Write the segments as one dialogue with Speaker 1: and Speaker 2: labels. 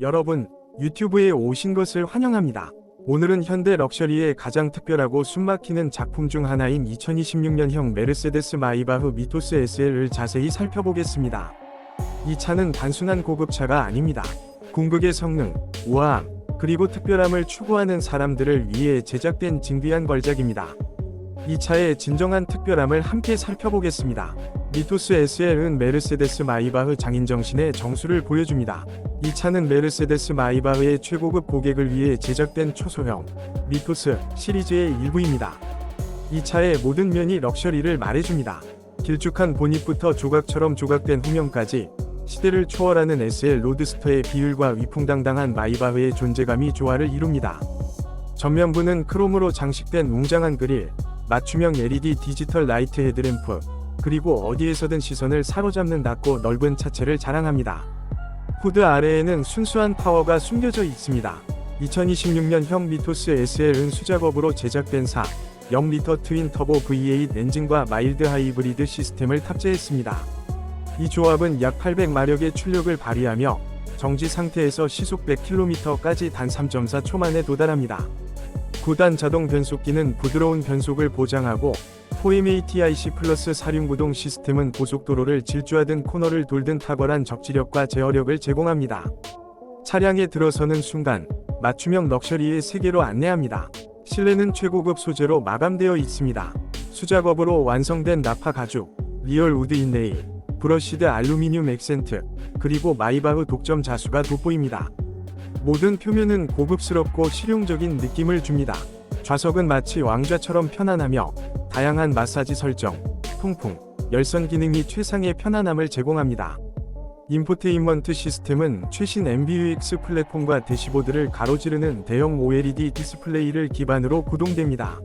Speaker 1: 여러분, 유튜브에 오신 것을 환영합니다. 오늘은 현대 럭셔리의 가장 특별하고 숨막히는 작품 중 하나인 2026년형 메르세데스 마이바흐 미토스 SL을 자세히 살펴보겠습니다. 이 차는 단순한 고급차가 아닙니다. 궁극의 성능, 우아함, 그리고 특별함을 추구하는 사람들을 위해 제작된 진귀한 걸작입니다. 이 차의 진정한 특별함을 함께 살펴보겠습니다. 미토스 SL은 메르세데스 마이바흐 장인 정신의 정수를 보여줍니다. 이 차는 메르세데스 마이바흐의 최고급 고객을 위해 제작된 초소형 미토스 시리즈의 일부입니다. 이 차의 모든 면이 럭셔리를 말해줍니다. 길쭉한 보닛부터 조각처럼 조각된 후면까지 시대를 초월하는 SL 로드스터의 비율과 위풍당당한 마이바흐의 존재감이 조화를 이룹니다. 전면부는 크롬으로 장식된 웅장한 그릴, 맞춤형 LED 디지털 라이트 헤드램프, 그리고 어디에서든 시선을 사로잡는 낮고 넓은 차체를 자랑합니다. 후드 아래에는 순수한 파워가 숨겨져 있습니다. 2026년형 미토스 SL은 수작업으로 제작된 4, 0리터 트윈 터보 V8 엔진과 마일드 하이브리드 시스템을 탑재했습니다. 이 조합은 약 800마력의 출력을 발휘하며 정지 상태에서 시속 100km까지 단 3.4초 만에 도달합니다. 9단 자동 변속기는 부드러운 변속을 보장하고 4MATIC 플러스 사륜구동 시스템은 고속도로를 질주하든 코너를 돌든 탁월한 적지력과 제어력을 제공합니다. 차량에 들어서는 순간 맞춤형 럭셔리의 세계로 안내합니다. 실내는 최고급 소재로 마감되어 있습니다. 수작업으로 완성된 나파 가죽, 리얼 우드 인레일, 브러시드 알루미늄 액센트, 그리고 마이바흐 독점 자수가 돋보입니다. 모든 표면은 고급스럽고 실용적인 느낌을 줍니다. 좌석은 마치 왕좌처럼 편안하며 다양한 마사지 설정, 통풍, 열선 기능 및 최상의 편안함을 제공합니다. 인포테인먼트 시스템은 최신 MBUX 플랫폼과 대시보드를 가로지르는 대형 OLED 디스플레이를 기반으로 구동됩니다.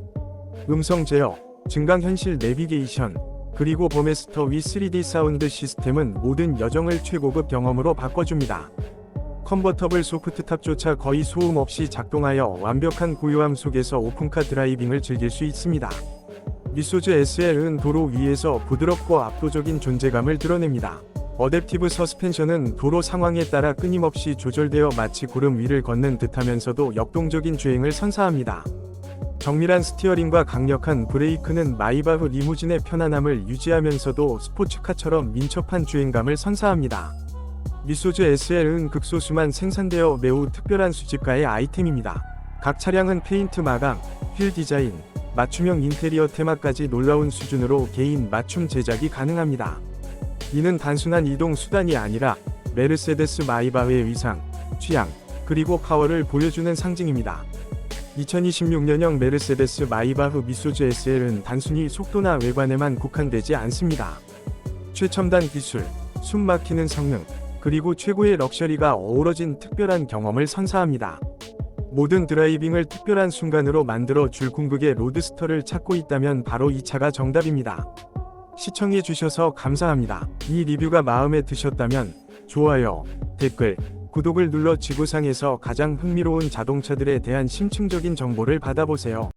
Speaker 1: 음성 제어, 증강현실 내비게이션, 그리고 버메스터 위 3D 사운드 시스템은 모든 여정을 최고급 경험으로 바꿔줍니다. 컨버터블 소프트탑조차 거의 소음 없이 작동하여 완벽한 고요함 속에서 오픈카 드라이빙을 즐길 수 있습니다. 미소즈 SL은 도로 위에서 부드럽고 압도적인 존재감을 드러냅니다. 어댑티브 서스펜션은 도로 상황에 따라 끊임없이 조절되어 마치 구름 위를 걷는 듯하면서도 역동적인 주행을 선사합니다. 정밀한 스티어링과 강력한 브레이크는 마이바흐 리무진의 편안함을 유지하면서도 스포츠카처럼 민첩한 주행감을 선사합니다. 미소즈 SL은 극소수만 생산되어 매우 특별한 수집가의 아이템입니다. 각 차량은 페인트 마감, 휠 디자인, 맞춤형 인테리어 테마까지 놀라운 수준으로 개인 맞춤 제작이 가능합니다. 이는 단순한 이동 수단이 아니라 메르세데스 마이바흐의 위상, 취향, 그리고 파워를 보여주는 상징입니다. 2026년형 메르세데스 마이바흐 미소즈 SL은 단순히 속도나 외관에만 국한되지 않습니다. 최첨단 기술, 숨 막히는 성능, 그리고 최고의 럭셔리가 어우러진 특별한 경험을 선사합니다. 모든 드라이빙을 특별한 순간으로 만들어 줄 궁극의 로드스터를 찾고 있다면 바로 이 차가 정답입니다. 시청해 주셔서 감사합니다. 이 리뷰가 마음에 드셨다면 좋아요, 댓글, 구독을 눌러 지구상에서 가장 흥미로운 자동차들에 대한 심층적인 정보를 받아보세요.